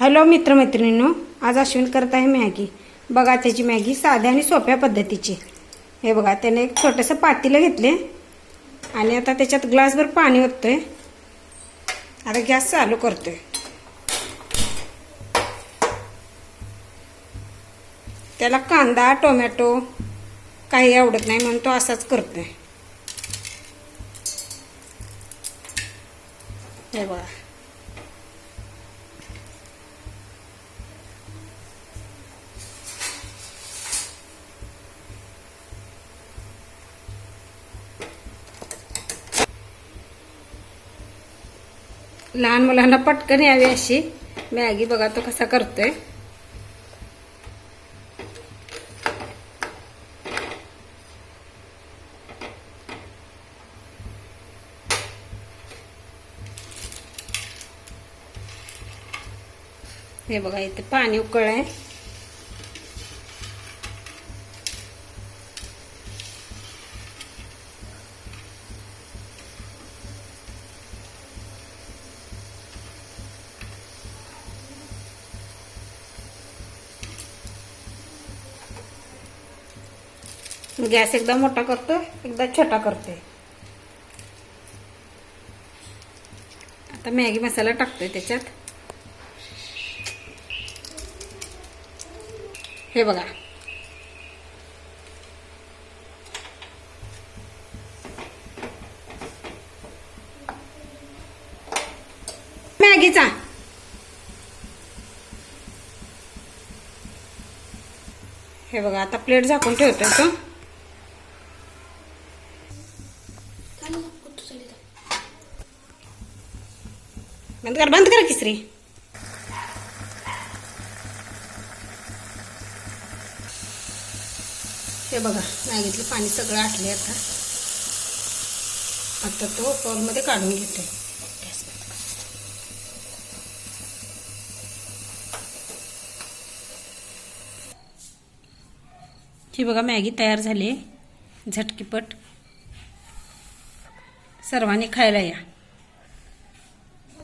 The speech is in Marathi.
हॅलो मित्रमैत्रिणींनो आज अश्विन करत आहे मॅगी. बघा त्याची मॅगी साध्या आणि सोप्या पद्धतीची. हे बघा त्याने एक छोटंसं पातीलं घेतले. आणि आता त्याच्यात ग्लासभर पाणी ओततोय. आता गॅस चालू करतोय. त्याला कांदा टोमॅटो काही आवडत नाही म्हणून तो असाच करतोय. हे बघा. लहान मुलांना पटकन यावी अशी. मॅगी बघा तो कसा करतोय. हे बघा इथे पाणी उकळ आहे गॅस एकदा मोठा करतो एकदा छोटा करतोय आता मॅगी मसाला टाकतोय त्याच्यात. हे बघा. मॅगीचा. हे बघा आता प्लेट झाकून ठेवतोय तो. बंद कर बंद कर किसरी। हे बघा मॅगीतलं पाणी सगळं आटले आता. आता तो पॉलमध्ये काढून घेतोय ही बघा मॅगी तयार झाली. आहे झटकीपट. सर्वांनी खायला या.